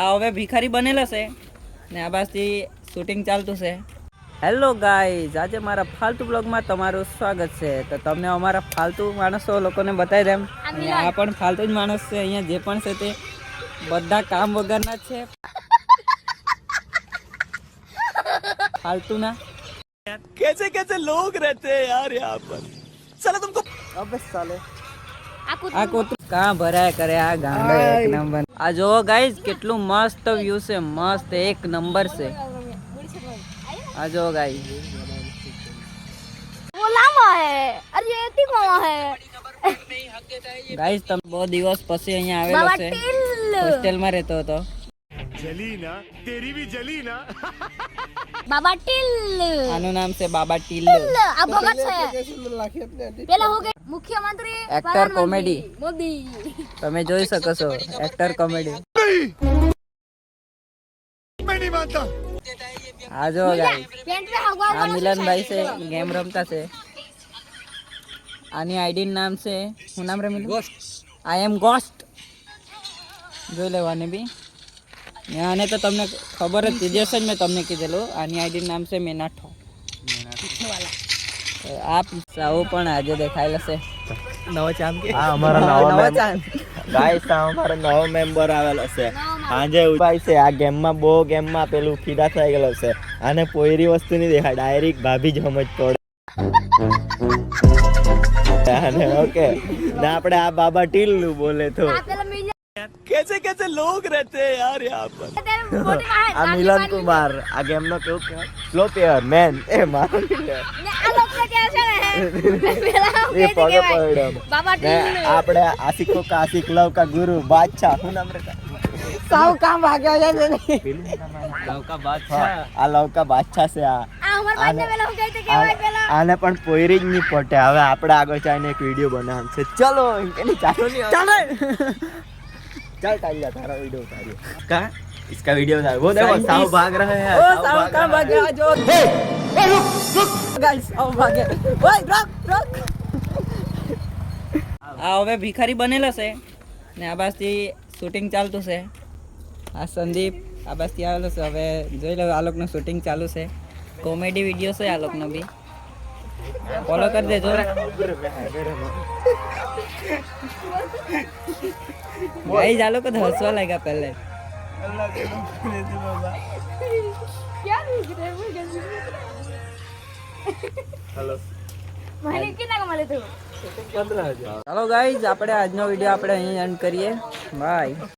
આ હવે ભિખારી બનેલા છે. ને આ બાજથી શૂટિંગ ચાલતું છે. હેલો ગાઈઝ આજે મારા ફાલતુ બ્લોગમાં તમારું સ્વાગત છે. તો તમને અમારા ફાલતુ માણસો લોકોને બતાવી દેમ અને આ પણ ફાલતુ જ માણસ છે. અહીંયા જે પણ છે તે બધા કામ વગરના છે. ફાલતુના. કેસે કેસે લોગ રહેતે હૈ યાર યહાં પર સાલા તુમકો અબે સાલે આ કૂતરું. કા ભરાય કરે આ ગાંડો એક નંબર આ જોવો ગાઈઝ કેટલું મસ્ત વ્યૂ છે મસ્ત એક નંબર છે આ જોવો ગાઈઝ ગાઈઝ તમે બહુ દિવસ પછી અહીંયા આવેલો છે હોસ્ટેલમાં રહેતો હતો જલીના તેરી ભી જલીના બાબા ટીલ આનું નામ છે બાબા ટીલ આ ભગત છે પેલા હો મુખ્યમંત્રી એક્ટર કોમેડી. મોદી. તમે જોઈ શકો છો. Actor comedy. હા જો આ મિલનભાઈ છે ગેમ રમતા છે. આની આઈડી નામ છે શું નામ રમી આઈ એમ ગોસ્ટ જોઈ લેવાની બી. આને તો તમને ખબર જ દીધી જ મેં તમને કીધેલું. આની આઈડી નામ છે મેનાઠો. મેનાઠો. આ પિસ્સાઓ પણ આજે દેખાયેલો છે नवा चाम के આ અમારા નવો નવો ચાંદ. ગાઈસ આ અમારો નવો મેમ્બર આવેલો છે સાંજે ઉપાય છે આ ગેમમાં બહુ ગેમમાં પેલું ફીદા થઈ ગયેલો છે આને પોયરી વસ્તુ નહીં દેખાય ડાયરેક્ટ ભાભી જ સમજ પડે અને ઓકે ને આપણે આ બાબા ટીલ્લું બોલે તો આ પેલા મિલ कैसे कैसे लोग रहते हैं यार यहाँ पर તેરે મોટી માં આ મિલન કુમાર આ ગેમનો કેવું કહેવાય સ્લો પ્લેયર મેન એ મારો ને કે કે આપણે આશિકો કા આશિક લવ કા ગુરુ બાદશાહ. શું નામ રે સાવ કામ ભાગ્યો છે આ લવ કા બાદશાહ છે આ. છે આને પણ પોયરી જ નહીં પટે. હવે આપણે આગળ ચાલીને એક વીડિયો બનાવશે છે. ચલો ચાલો ચાલો. चल तालिया तारा वीडियो उतारिए इसका इसका वीडियो उतार वो देखो साव भाग रहा है ઓ साव સાવ भाग કામ रहा है। ભાગ્યો જો ગાઈસ સાવ ભાગે ઓય રોક રોક આ હવે ભિખારી બનેલો છે ને આ બાજથી શૂટિંગ ચાલતું છે આ સંદીપ આ બાજથી આવેલો છે હવે જોઈ લો આ લોકોનું શૂટિંગ ચાલુ છે કોમેડી વિડીયો છે આ લોકોનો બી ફોલો કરી દેજો ગાઈસ આ લોકો હસવા લાગ્યા પહેલે. હેલો. ચાલો ગાઈઝ આપણે આજનો વીડિયો આપણે અહીં એન્ડ કરીએ. બાય